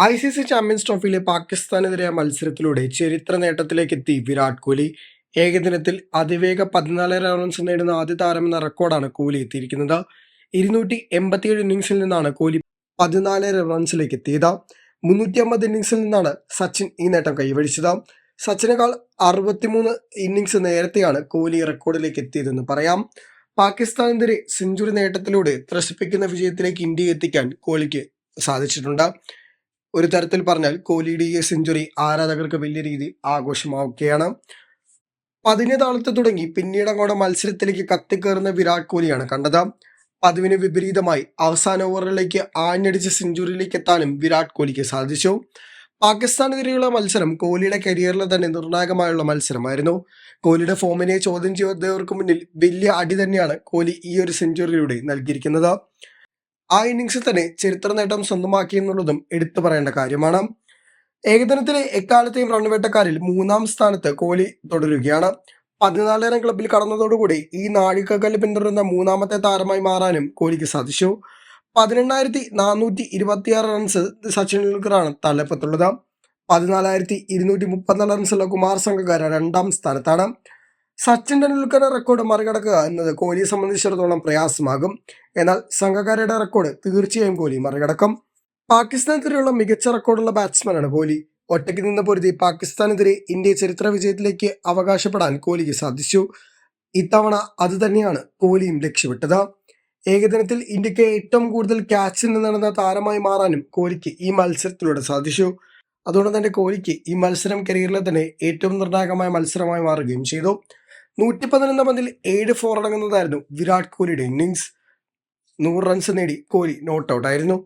I C C champions ട്രോഫിയിലെ പാകിസ്ഥാനെതിരെ മത്സരത്തിലൂടെ ചരിത്ര നേട്ടത്തിലേക്ക് എത്തി വിരാട് കോഹ്ലി. ഏകദിനത്തിൽ അതിവേഗ പതിനാല് റൺസ് നേടുന്ന ആദ്യ താരമെന്ന റെക്കോർഡാണ് കോഹ്ലി എത്തിയിരിക്കുന്നത്. ഇരുന്നൂറ്റി എൺപത്തിയേഴ് ഇന്നിംഗ്സിൽ നിന്നാണ് കോഹ്ലി പതിനാലര റൺസിലേക്ക് എത്തിയത് മുന്നൂറ്റി അമ്പത് ഇന്നിംഗ്സിൽ നിന്നാണ് സച്ചിൻ ഈ നേട്ടം കൈവരിച്ചത്. സച്ചിനേക്കാൾ അറുപത്തിമൂന്ന് ഇന്നിങ്സ് നേരത്തെയാണ് കോഹ്ലി റെക്കോർഡിലേക്ക് എത്തിയതെന്ന് പറയാം. പാകിസ്ഥാനെതിരെ സെഞ്ചുറി നേട്ടത്തിലൂടെ ത്രസിപ്പിക്കുന്ന വിജയത്തിലേക്ക് ഇന്ത്യയെ എത്തിക്കാൻ കോഹ്ലിക്ക് സാധിച്ചിട്ടുണ്ട്. ഒരു തരത്തിൽ പറഞ്ഞാൽ കോഹ്ലിയുടെ ഈ സെഞ്ചുറി ആരാധകർക്ക് വലിയ രീതിയിൽ ആഘോഷമാവുകയാണ്. പതിനേതാളത്ത് തുടങ്ങി പിന്നീട് അങ്ങോട്ട് മത്സരത്തിലേക്ക് കത്തിക്കേറുന്ന വിരാട് കോഹ്ലിയാണ് കണ്ടത്. പതിവിന് വിപരീതമായി അവസാന ഓവറിലേക്ക് ആഞ്ഞടിച്ച് സെഞ്ചുറിയിലേക്ക് എത്താനും വിരാട് കോഹ്ലിക്ക് സാധിച്ചു. പാകിസ്ഥാനെതിരെയുള്ള മത്സരം കോഹ്ലിയുടെ കരിയറിലെ തന്നെ നിർണായകമായുള്ള മത്സരമായിരുന്നു. കോഹ്ലിയുടെ ഫോമിനെ ചോദ്യം ചെയ്തവർക്ക് മുന്നിൽ വലിയ അടി തന്നെയാണ് കോഹ്ലി ഈ ഒരു സെഞ്ചുറിയിലൂടെ നൽകിയിരിക്കുന്നത്. ആ ഇന്നിങ്സിൽ തന്നെ ചരിത്ര നേട്ടം സ്വന്തമാക്കി എന്നുള്ളതും എടുത്തു പറയേണ്ട കാര്യമാണ്. ഏകദിനത്തിലെ എക്കാലത്തെയും റൺവേട്ടക്കാരിൽ മൂന്നാം സ്ഥാനത്ത് കോഹ്ലി തുടരുകയാണ്. പതിനാലായിരം ക്ലബിൽ കടന്നതോടുകൂടി ഈ നാഴികക്കല്ല് പിന്തുടരുന്ന മൂന്നാമത്തെ താരമായി മാറാനും കോഹ്ലിക്ക് സാധിച്ചു. പതിനെണ്ണായിരത്തി നാനൂറ്റി ഇരുപത്തിയാറ് റൺസ് സച്ചിൻ ടെണ്ടുൽക്കറാണ് തലപ്പത്തുള്ളത്. പതിനാലായിരത്തി ഇരുന്നൂറ്റി മുപ്പത്തിനാല് റൺസുള്ള കുമാർ സംഘക്കാര രണ്ടാം സ്ഥാനത്താണ്. സച്ചിൻ ടെണ്ടുൽക്കറുടെ റെക്കോർഡ് മറികടക്കുക എന്നത് കോഹ്ലിയെ സംബന്ധിച്ചിടത്തോളം പ്രയാസമാകും. എന്നാൽ സംഘകാരയുടെ റെക്കോർഡ് തീർച്ചയായും കോഹ്ലി മറികടക്കും. പാകിസ്ഥാനെതിരെയുള്ള മികച്ച റെക്കോർഡുള്ള ബാറ്റ്സ്മാനാണ് കോഹ്ലി. ഒറ്റയ്ക്ക് നിന്ന് പൊരുതി പാകിസ്ഥാനെതിരെ ഇന്ത്യ ചരിത്ര വിജയത്തിലേക്ക് അവകാശപ്പെടാൻ കോഹ്ലിക്ക് സാധിച്ചു. ഇത്തവണ അത് തന്നെയാണ് കോഹ്ലിയും ലക്ഷ്യമിട്ടത്. ഏകദിനത്തിൽ ഇന്ത്യയ്ക്ക് ഏറ്റവും കൂടുതൽ ക്യാച്ചിൽ നടന്ന താരമായി മാറാനും കോഹ്ലിക്ക് ഈ മത്സരത്തിലൂടെ സാധിച്ചു. അതുകൊണ്ട് തന്നെ കോഹ്ലിക്ക് ഈ മത്സരം കരിയറിലെ തന്നെ ഏറ്റവും നിർണായകമായ മത്സരമായി മാറുകയും ചെയ്തു. നൂറ്റി പതിനൊന്നാം പന്തിൽ ഏഴ് ഫോർ അടങ്ങുന്നതായിരുന്നു വിരാട് കോഹ്ലിയുടെ ഇന്നിങ്സ് നൂറ് റൺസ് നേടി കോഹ്ലി നോട്ട് ഔട്ട് ആയിരുന്നു.